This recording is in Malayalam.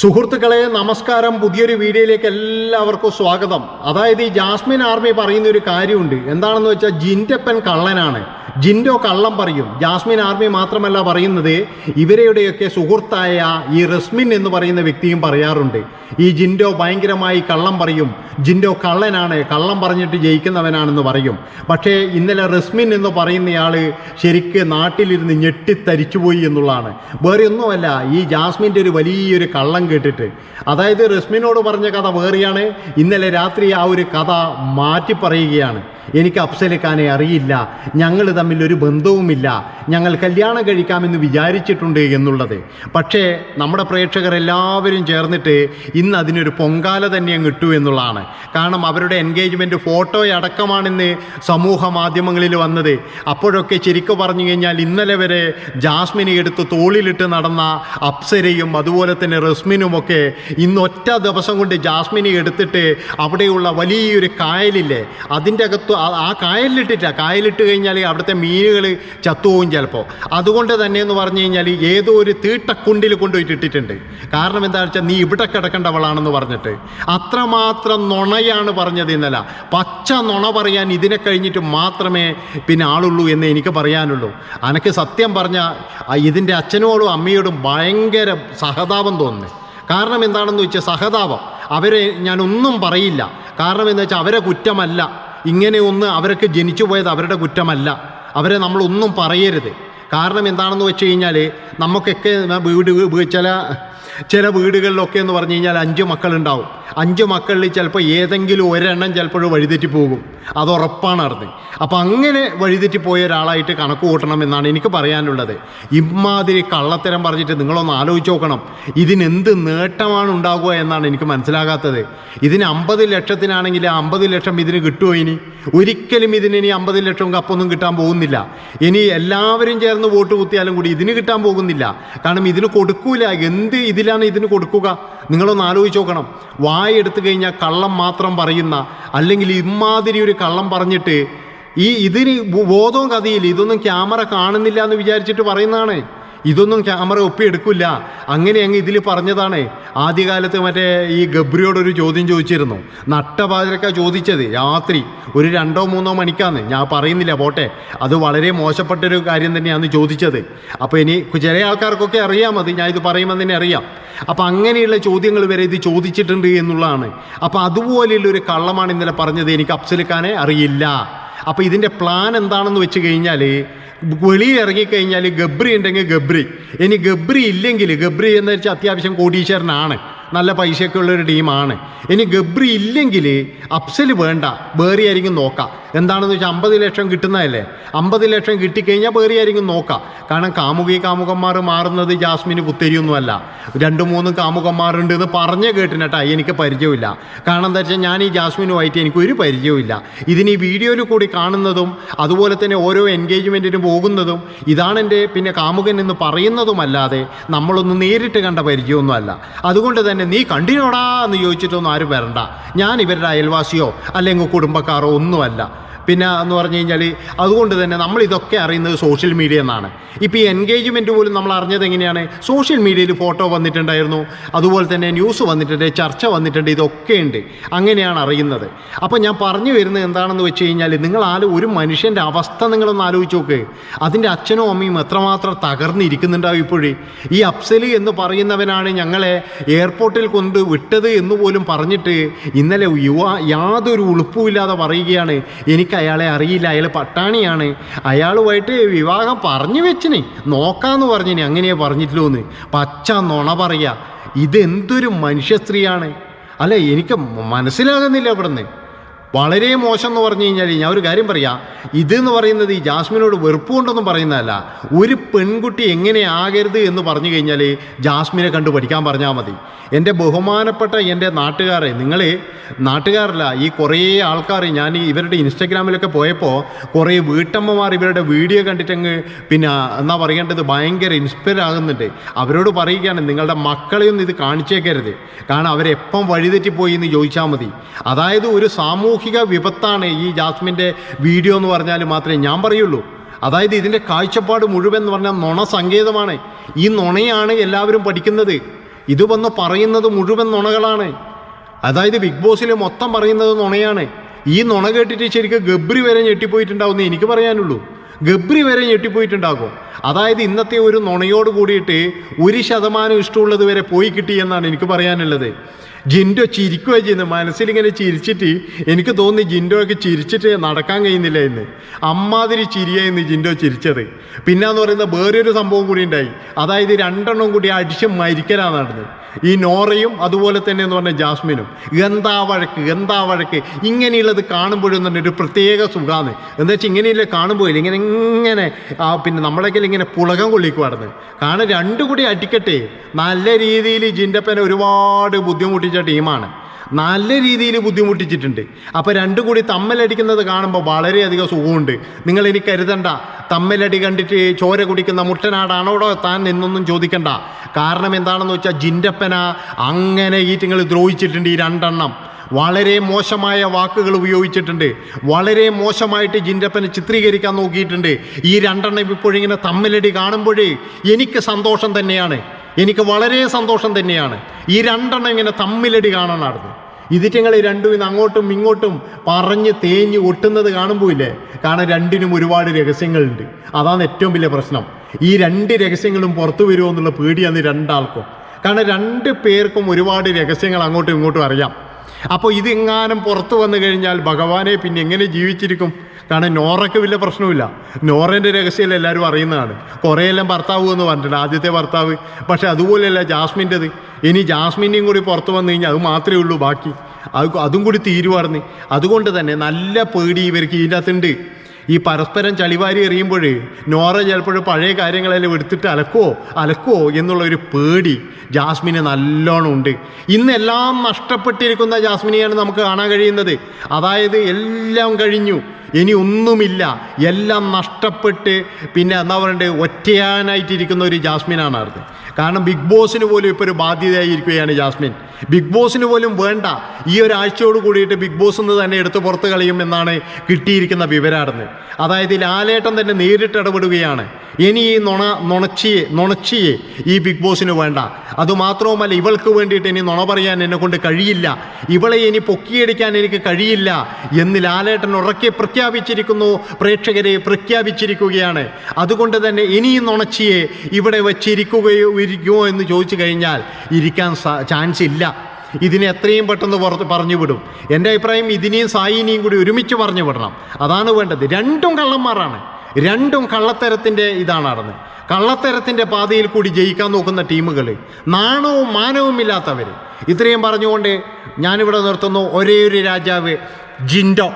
സുഹൃത്തുക്കളെ നമസ്കാരം. പുതിയൊരു വീഡിയോയിലേക്ക് എല്ലാവർക്കും സ്വാഗതം. അതായത് ഈ ജാസ്മിൻ ആർമി പറയുന്ന ഒരു കാര്യമുണ്ട്. എന്താണെന്ന് വെച്ചാൽ ജിന്റപ്പൻ കള്ളനാണ്. ജിൻഡോ കള്ളം പറയും. ജാസ്മിൻ ആർമി മാത്രമല്ല പറയുന്നത് ഇവരുടെയൊക്കെ സുഹൃത്തായ ഈ റസ്മിൻ എന്ന് പറയുന്ന വ്യക്തിയും പറയാറുണ്ട്. ഈ ജിൻഡോ ഭയങ്കരമായി കള്ളം പറയും. ജിൻഡോ കള്ളനാണ്. കള്ളം പറഞ്ഞിട്ട് ജയിക്കുന്നവനാണെന്ന് പറയും. പക്ഷേ ഇന്നലെ റസ്മിൻ എന്ന് പറയുന്നയാൾ ശരിക്ക് നാട്ടിലിരുന്ന് ഞെട്ടിത്തരിച്ചുപോയി എന്നുള്ളതാണ്. വേറെ ഒന്നുമല്ല ഈ ജാസ്മിന്റെ ഒരു വലിയൊരു കള്ളം കേട്ടിട്ട്. അതായത് റസ്മിനോട് പറഞ്ഞ കഥ വേറെയാണ്. ഇന്നലെ രാത്രി ആ ഒരു കഥ മാറ്റി പറയുകയാണ്. എനിക്ക് അഫ്സലിഖാനെ അറിയില്ല. ഞങ്ങൾ തമ്മിൽ ഒരു ബന്ധവുമില്ല. ഞങ്ങൾ കല്യാണം കഴിക്കാമെന്ന് വിചാരിച്ചിട്ടുണ്ട് എന്നുള്ളത്. പക്ഷേ നമ്മുടെ പ്രേക്ഷകർ എല്ലാവരും ചേർന്നിട്ട് ഇന്ന് അതിനൊരു പൊങ്കാല തന്നെ അങ്ങ് ഇട്ടു എന്നുള്ളതാണ്. കാരണം അവരുടെ എൻഗേജ്മെന്റ് ഫോട്ടോ അടക്കമാണെന്ന് സമൂഹ മാധ്യമങ്ങളിൽ വന്നത്. അപ്പോഴൊക്കെ ശരിക്കു പറഞ്ഞു കഴിഞ്ഞാൽ ഇന്നലെ വരെ ജാസ്മിനെ എടുത്ത് തോളിലിട്ട് നടന്ന അപ്സരയും അതുപോലെ തന്നെ റസ്മിനുമൊക്കെ ഇന്ന് ഒറ്റ ദിവസം കൊണ്ട് ജാസ്മിനെ എടുത്തിട്ട് അവിടെയുള്ള വലിയൊരു കായലില്ലേ? അതിന്റെ അകത്ത് ആ- ആ കായലിലിട്ടില്ല കായലിട്ട് കഴിഞ്ഞാൽ അവിടുത്തെ മീനുകൾ ചത്തുപോകും ചിലപ്പോൾ അതുകൊണ്ട് തന്നെ എന്ന് പറഞ്ഞു കഴിഞ്ഞാൽ ഏതോ ഒരു തീട്ടക്കുണ്ടിൽ കൊണ്ടുപോയിട്ട് ഇട്ടിട്ടുണ്ട്. കാരണം എന്താണെന്ന് വെച്ചാൽ നീ ഇവിടെ കിടക്കേണ്ടവളാണെന്ന് പറഞ്ഞിട്ട്. അത്രമാത്രം നുണയാണ് പറഞ്ഞത് ഇന്നലെ. പച്ച നുണ പറയാൻ ഇതിനെ കഴിഞ്ഞിട്ട് മാത്രമേ പിന്നെ ആളുള്ളൂ എന്ന് എനിക്ക് പറയാനുള്ളൂ. അനക്ക് സത്യം പറഞ്ഞ ഇതിന്റെ അച്ഛനോടും അമ്മയോടും ഭയങ്കര സഹതാപം തോന്നുന്നു. കാരണം എന്താണെന്ന് വെച്ചാൽ സഹതാപം. അവരെ ഞാനൊന്നും പറയില്ല. കാരണം എന്താ വെച്ചാൽ അവരെ കുറ്റമല്ല. ഇങ്ങനെയൊന്ന് അവരൊക്കെ ജനിച്ചു പോയത് അവരുടെ കുറ്റമല്ല. അവരെ നമ്മളൊന്നും പറയരുത്. കാരണം എന്താണെന്ന് വെച്ച് കഴിഞ്ഞാൽ നമുക്കൊക്കെ വീട് ചില ചില വീടുകളിലൊക്കെ എന്ന് പറഞ്ഞു കഴിഞ്ഞാൽ അഞ്ച് മക്കളുണ്ടാവും. അഞ്ച് മക്കളിൽ ചിലപ്പോൾ ഏതെങ്കിലും ഒരെണ്ണം ചിലപ്പോൾ വഴിതെറ്റി പോകും. അത് ഉറപ്പാണ് അറിഞ്ഞ് അപ്പം അങ്ങനെ വഴിതെറ്റി പോയ ഒരാളായിട്ട് കണക്ക് കൂട്ടണം എന്നാണ് എനിക്ക് പറയാനുള്ളത്. ഇമാതിരി കള്ളത്തരം പറഞ്ഞിട്ട് നിങ്ങളൊന്ന് ആലോചിച്ച് നോക്കണം. ഇതിനെന്ത് നേട്ടമാണ് ഉണ്ടാകുക എന്നാണ് എനിക്ക് മനസ്സിലാകാത്തത്. ഇതിന് അമ്പത് ലക്ഷത്തിനാണെങ്കിൽ ആ അമ്പത് ലക്ഷം ഇതിന് കിട്ടുമോ ഇനി? ഒരിക്കലും ഇതിന് ഇനി അമ്പത് ലക്ഷം കപ്പൊന്നും കിട്ടാൻ പോകുന്നില്ല. ഇനി എല്ലാവരും ചേർന്ന് വോട്ട് കുത്തിയാലും കൂടി ഇതിന് കിട്ടാൻ പോകുന്നില്ല. കാരണം ഇതിന് കൊടുക്കൂല. എന്ത് ഇതിലാണ് ഇതിന് കൊടുക്കുക? നിങ്ങളൊന്ന് ആലോചിച്ച് നോക്കണം. വായെടുത്തു കഴിഞ്ഞാൽ കള്ളം മാത്രം പറയുന്ന അല്ലെങ്കിൽ ഇമാതിരി ഒരു കള്ളം പറഞ്ഞിട്ട് ഈ ഇതിന് ബോധവും കഥയില്ല. ഇതൊന്നും ക്യാമറ കാണുന്നില്ല എന്ന് വിചാരിച്ചിട്ട് പറയുന്നതാണ്. ഇതൊന്നും ക്യാമറ ഒപ്പിയെടുക്കില്ല അങ്ങനെ അങ്ങ് ഇതിൽ പറഞ്ഞതാണ്. ആദ്യകാലത്ത് മറ്റേ ഈ ഗബ്രിയോടൊരു ചോദ്യം ചോദിച്ചിരുന്നു. നട്ടപാതിരക്ക ചോദിച്ചത് രാത്രി. ഒരു രണ്ടോ മൂന്നോ മണിക്കാന്ന്. ഞാൻ പറയുന്നില്ല പോട്ടെ. അത് വളരെ മോശപ്പെട്ടൊരു കാര്യം തന്നെയാണ് ചോദിച്ചത്. അപ്പോൾ ഇനി ചില ആൾക്കാർക്കൊക്കെ അറിയാം അത്. ഞാൻ ഇത് പറയുമ്പോൾ തന്നെ അറിയാം. അപ്പം അങ്ങനെയുള്ള ചോദ്യങ്ങൾ വരെ ഇത് ചോദിച്ചിട്ടുണ്ട് എന്നുള്ളതാണ്. അപ്പം അതുപോലെയുള്ള ഒരു കള്ളമാണ് ഇന്നലെ പറഞ്ഞത് എനിക്ക് അഫ്സലിക്കാനെ അറിയില്ല. അപ്പോൾ ഇതിന്റെ പ്ലാൻ എന്താണെന്ന് വെച്ച് കഴിഞ്ഞാൽ വെളിയിൽ ഇറങ്ങിക്കഴിഞ്ഞാൽ ഗബ്രി ഉണ്ടെങ്കിൽ ഗബ്രി. ഇനി ഗബ്രി ഇല്ലെങ്കിൽ ഗബ്രി എന്ന് വെച്ചാൽ അത്യാവശ്യം കോടീശ്വരനാണ്. നല്ല പൈസയൊക്കെ ഉള്ളൊരു ടീമാണ്. ഇനി ഗബ്രി ഇല്ലെങ്കിൽ അപ്സൽ വേണ്ട വേറെ ആയിരിക്കും നോക്കാം. എന്താണെന്ന് വെച്ചാൽ അമ്പത് ലക്ഷം കിട്ടുന്നതല്ലേ? അമ്പത് ലക്ഷം കിട്ടിക്കഴിഞ്ഞാൽ വേറെ ആയിരിക്കും നോക്കാം. കാരണം കാമുകി കാമുകന്മാർ മാറുന്നത് ജാസ്മിന് പുത്തരിയൊന്നുമല്ല. രണ്ട് മൂന്ന് കാമുകന്മാരുണ്ട് എന്ന് പറഞ്ഞേ കേട്ടിനട്ടാ എനിക്ക് പരിചയമില്ല കാരണം എന്താ വെച്ചാൽ ഞാൻ ഈ ജാസ്മിനുമായിട്ട് എനിക്ക് ഒരു പരിചയമില്ല ഇതിന് ഈ വീഡിയോയിൽ കൂടി കാണുന്നതും അതുപോലെ തന്നെ ഓരോ എൻഗേജ്മെന്റിനും പോകുന്നതും ഇതാണ് എന്റെ പിന്നെ കാമുകൻ എന്ന് പറയുന്നതുമല്ലാതെ നമ്മളൊന്ന് നേരിട്ട് കണ്ട പരിചയമൊന്നുമല്ല. അതുകൊണ്ട് തന്നെ നീ കണ്ടിനോടാ എന്ന് ചോദിച്ചിട്ടൊന്നും ആരും വരണ്ട. ഞാൻ ഇവരുടെ അയൽവാസിയോ അല്ലെങ്കിൽ കുടുംബക്കാരോ ഒന്നുമല്ല. പിന്നെ എന്ന് പറഞ്ഞു കഴിഞ്ഞാൽ അതുകൊണ്ട് തന്നെ നമ്മൾ ഇതൊക്കെ അറിയുന്നത് സോഷ്യൽ മീഡിയ എന്നാണ്. ഇപ്പോൾ ഈ എൻഗേജ്മെന്റ് പോലും നമ്മൾ അറിഞ്ഞത് എങ്ങനെയാണ്? സോഷ്യൽ മീഡിയയിൽ ഫോട്ടോ വന്നിട്ടുണ്ടായിരുന്നു. അതുപോലെ തന്നെ ന്യൂസ് വന്നിട്ടുണ്ട് ചർച്ച വന്നിട്ടുണ്ട് ഇതൊക്കെ ഉണ്ട്. അങ്ങനെയാണ് അറിയുന്നത്. അപ്പോൾ ഞാൻ പറഞ്ഞു വരുന്നത് എന്താണെന്ന് വെച്ച് കഴിഞ്ഞാൽ നിങ്ങൾ ആൽ ഒരു മനുഷ്യന്റെ അവസ്ഥ നിങ്ങളൊന്ന് ആലോചിച്ച് നോക്ക്. അതിന്റെ അച്ഛനും അമ്മയും എത്രമാത്രം തകർന്നിരിക്കുന്നുണ്ടാവും ഇപ്പോഴേ? ഈ അഫ്സലി എന്ന് പറയുന്നവനാണ് ഞങ്ങളെ എയർപോർട്ടിൽ കൊണ്ട് വിട്ടത് എന്ന് പോലും പറഞ്ഞിട്ട് ഇന്നലെ യുവ യാതൊരു ഉളുപ്പുമില്ലാതെ പറയുകയാണ്. എനിക്ക് അയാളെ അറിയില്ല. അയാൾ പട്ടാണിയാണ്. അയാളുമായിട്ട് വിവാഹം പറഞ്ഞു വെച്ചിനെ. നോക്കാന്ന് പറഞ്ഞിനി. അങ്ങനെയാ എന്ന് പച്ച നുണ പറയാ. ഇതെന്തൊരു മനുഷ്യ സ്ത്രീയാണ്. അല്ല എനിക്ക് മനസ്സിലാകുന്നില്ല അവിടുന്ന് വളരെ മോശം എന്ന് പറഞ്ഞു കഴിഞ്ഞാൽ ഞാൻ ഒരു കാര്യം പറയാം. ഇതെന്ന് പറയുന്നത് ഈ ജാസ്മിനോട് വെറുപ്പ് കൊണ്ടൊന്നും പറയുന്നതല്ല. ഒരു പെൺകുട്ടി എങ്ങനെ ആകരുത് എന്ന് പറഞ്ഞു കഴിഞ്ഞാൽ ജാസ്മിനെ കണ്ടു പഠിക്കാൻ പറഞ്ഞാൽ മതി. എന്റെ ബഹുമാനപ്പെട്ട എന്റെ നാട്ടുകാരെ നിങ്ങൾ നാട്ടുകാരല്ല ഈ കുറേ ആൾക്കാർ ഞാൻ ഇവരുടെ ഇൻസ്റ്റഗ്രാമിലൊക്കെ പോയപ്പോൾ കുറേ വീട്ടമ്മമാർ ഇവരുടെ വീഡിയോ കണ്ടിട്ടങ്ങ് പിന്നെ എന്നാ പറയേണ്ടത് ഭയങ്കര ഇൻസ്പയർ ആകുന്നുണ്ട്. അവരോട് പറയുകയാണ് നിങ്ങളുടെ മക്കളെയൊന്നും ഇത് കാണിച്ചേക്കരുത്. കാരണം അവരെപ്പം വഴിതെറ്റിപ്പോയി എന്ന് ചോദിച്ചാൽ മതി. അതായത് ഒരു സാമൂഹിക വിപത്താണ് ഈ ജാസ്മിന്റെ വീഡിയോ എന്ന് പറഞ്ഞാൽ മാത്രമേ ഞാൻ പറയുള്ളൂ. അതായത് ഇതിന്റെ കാഴ്ചപ്പാട് മുഴുവൻ എന്ന് പറഞ്ഞാൽ നുണ സങ്കേതമാണ്. ഈ നുണയാണ് എല്ലാവരും പഠിക്കുന്നത്. ഇത് വന്ന് പറയുന്നത് മുഴുവൻ നുണകളാണ്. അതായത് ബിഗ് ബോസിൽ മൊത്തം പറയുന്നത് നുണയാണ്. ഈ നുണ കേട്ടിട്ട് ശരിക്കും ഗബ്രി വരെ ഞെട്ടിപ്പോയിട്ടുണ്ടാവും എനിക്ക് പറയാനുള്ളൂ. ഗബ്രി വരെ ഞെട്ടിപ്പോയിട്ടുണ്ടാകും. അതായത് ഇന്നത്തെ ഒരു നുണയോട് കൂടിയിട്ട് ഒരു ശതമാനം ഇഷ്ടമുള്ളത് വരെ പോയി കിട്ടി എന്നാണ് എനിക്ക് പറയാനുള്ളത്. ജിൻഡോ ചിരിക്കുകയാണ് ചെയ്യുന്നത് മനസ്സിലിങ്ങനെ ചിരിച്ചിട്ട് എനിക്ക് തോന്നി ജിൻഡോയൊക്കെ ചിരിച്ചിട്ട് നടക്കാൻ കഴിയുന്നില്ല എന്ന്. അമ്മാതിരി ചിരിയായിരുന്നു ജിൻഡോ ചിരിച്ചത്. പിന്നെന്ന് പറയുന്ന വേറൊരു സംഭവം കൂടി ഉണ്ടായി. അതായത് രണ്ടെണ്ണം കൂടി അടിച്ച് മരിക്കലാ നടന്നത്. ഈ നോറയും അതുപോലെ തന്നെ എന്ന് പറഞ്ഞ ജാസ്മിനും. എന്താ വഴക്ക്? എന്താ വഴക്ക്? ഇങ്ങനെയുള്ളത് കാണുമ്പോഴും തന്നെ ഒരു പ്രത്യേക സുഖമാണ് എന്താ വെച്ചാൽ ഇങ്ങനെയുള്ള കാണുമ്പോൾ ഇങ്ങനെ ഇങ്ങനെ പിന്നെ നമ്മളൊക്കെ ഇങ്ങനെ പുളകം കൊള്ളിക്കുവായിരുന്നു കാരണം രണ്ടു കൂടി അടിക്കട്ടെ. നല്ല രീതിയിൽ ജിൻഡപ്പനെ ഒരുപാട് ബുദ്ധിമുട്ടിച്ച ടീമാണ്. നല്ല രീതിയിൽ ബുദ്ധിമുട്ടിച്ചിട്ടുണ്ട്. അപ്പോൾ രണ്ടും കൂടി തമ്മലടിക്കുന്നത് കാണുമ്പോൾ വളരെയധികം സുഖമുണ്ട്. നിങ്ങൾ ഇനി കരുതണ്ട. തമ്മലടി കണ്ടിട്ട് ചോര കുടിക്കുന്ന മുട്ടനാടാണോടോ താൻ എന്നൊന്നും ചോദിക്കണ്ട. കാരണം എന്താണെന്ന് വെച്ചാൽ ജിന്റപ്പന അങ്ങനെ ഈറ്റുങ്ങൾ ദ്രോഹിച്ചിട്ടുണ്ട് ഈ രണ്ടെണ്ണം. വളരെ മോശമായ വാക്കുകൾ ഉപയോഗിച്ചിട്ടുണ്ട്. വളരെ മോശമായിട്ട് ജിന്റപ്പനെ ചിത്രീകരിക്കാൻ നോക്കിയിട്ടുണ്ട്. ഈ രണ്ടെണ്ണം ഇപ്പോഴിങ്ങനെ തമ്മിലടി കാണുമ്പോഴേ എനിക്ക് സന്തോഷം തന്നെയാണ്. എനിക്ക് വളരെ സന്തോഷം തന്നെയാണ്. ഈ രണ്ടെണ്ണം ഇങ്ങനെ തമ്മിലടി കാണാനായിരുന്നു ഇതിറ്റങ്ങൾ രണ്ടും ഇന്ന് അങ്ങോട്ടും ഇങ്ങോട്ടും പറഞ്ഞ് തേഞ്ഞ് ഒട്ടുന്നത് കാണുമ്പോൾ ഇല്ലേ? കാരണം രണ്ടിനും ഒരുപാട് രഹസ്യങ്ങളുണ്ട്. അതാണ് ഏറ്റവും വലിയ പ്രശ്നം. ഈ രണ്ട് രഹസ്യങ്ങളും പുറത്തു വരുമോ എന്നുള്ള പേടിയാണ് രണ്ടാൾക്കും. കാരണം രണ്ട് പേർക്കും ഒരുപാട് രഹസ്യങ്ങൾ അങ്ങോട്ടും ഇങ്ങോട്ടും അറിയാം. അപ്പോൾ ഇതെങ്ങാനും പുറത്തു വന്നു കഴിഞ്ഞാൽ ഭഗവാനെ പിന്നെ എങ്ങനെ ജീവിച്ചിരിക്കും? കാരണം നോറയ്ക്ക് വലിയ പ്രശ്നമില്ല നോറേന്റെ രഹസ്യം എല്ലാവരും അറിയുന്നതാണ്. കുറേയെല്ലാം ഭർത്താവ് എന്ന് പറഞ്ഞിട്ടുണ്ട് ആദ്യത്തെ ഭർത്താവ്. പക്ഷേ അതുപോലെയല്ല ജാസ്മിന്റെത്. ഇനി ജാസ്മിന്റെയും കൂടി പുറത്ത് വന്നു കഴിഞ്ഞാൽ അത് മാത്രമേ ഉള്ളൂ ബാക്കി. അത് അതും കൂടി തീരുവാർന്ന് അതുകൊണ്ട് തന്നെ നല്ല പേടി ഇവർക്ക് ഇതിന്റെ അകത്തുണ്ട്. ഈ പരസ്പരം ചളിവാരി എറിയുമ്പോൾ നോറ ചിലപ്പോൾ പഴയ കാര്യങ്ങളെല്ലാം എടുത്തിട്ട് അലക്കുവോ? അലക്കുവോ എന്നുള്ള ഒരു പേടി ജാസ്മിന് നല്ലോണം ഉണ്ട്. ഇന്നെല്ലാം നഷ്ടപ്പെട്ടിരിക്കുന്ന ജാസ്മിനെയാണ് നമുക്ക് കാണാൻ കഴിയുന്നത്. അതായത് എല്ലാം കഴിഞ്ഞു. ഇനി ഒന്നുമില്ല. എല്ലാം നഷ്ടപ്പെട്ട് പിന്നെ എന്താ പറയണ്ടേ? ഒറ്റയാനായിട്ടിരിക്കുന്ന ഒരു ജാസ്മിനാണ് അത് കാരണം ബിഗ് ബോസിന് പോലും ഇപ്പോൾ ഒരു ബാധ്യതയായിരിക്കുകയാണ് ജാസ്മിൻ. ബിഗ് ബോസിന് പോലും വേണ്ട. ഈ ഒരാഴ്ചയോട് കൂടിയിട്ട് ബിഗ് ബോസ് എന്ന് തന്നെ എടുത്ത് പുറത്ത് കളയും എന്നാണ് കിട്ടിയിരിക്കുന്ന വിവരാർന്ന് അതായത് ലാലേട്ടൻ തന്നെ നേരിട്ട് ഇടപെടുകയാണ്. ഇനി ഈ നുണ നുണച്ചിയെ നുണച്ചിയെ ഈ ബിഗ് ബോസിന് വേണ്ട. അതുമാത്രവുമല്ല ഇവൾക്ക് വേണ്ടിയിട്ട് ഇനി നുണ പറയാൻ എന്നെ കൊണ്ട് കഴിയില്ല. ഇവളെ ഇനി പൊക്കിയടിക്കാൻ എനിക്ക് കഴിയില്ല എന്ന് ലാലേട്ടൻ ഉറക്കെ പ്രഖ്യാപിച്ചിരിക്കുന്നു പ്രേക്ഷകരെ പ്രഖ്യാപിച്ചിരിക്കുകയാണ്. അതുകൊണ്ട് തന്നെ ഇനിയും നുണച്ചിയെ ഇവിടെ വെച്ചിരിക്കുകയോ ഇരിക്കുമോ എന്ന് ചോദിച്ചു കഴിഞ്ഞാൽ ഇരിക്കാൻ ചാൻസ് ഇല്ല. ഇതിനെ എത്രയും പെട്ടെന്ന് പുറത്ത് പറഞ്ഞു വിടും എന്റെ അഭിപ്രായം ഇതിനെയും സായിനെയും കൂടി ഒരുമിച്ച് പറഞ്ഞു വിടണം അതാണ് വേണ്ടത്. രണ്ടും കള്ളന്മാരാണ്. രണ്ടും കള്ളത്തരത്തിന്റെ ഇതാണ് നടന്നത് കള്ളത്തരത്തിന്റെ പാതയിൽ കൂടി ജയിക്കാൻ നോക്കുന്ന ടീമുകൾ നാണവും മാനവും ഇല്ലാത്തവർ ഇത്രയും പറഞ്ഞുകൊണ്ട് ഞാനിവിടെ നിർത്തുന്നു. ഒരേ ഒരു രാജാവ് ജിൻഡോ.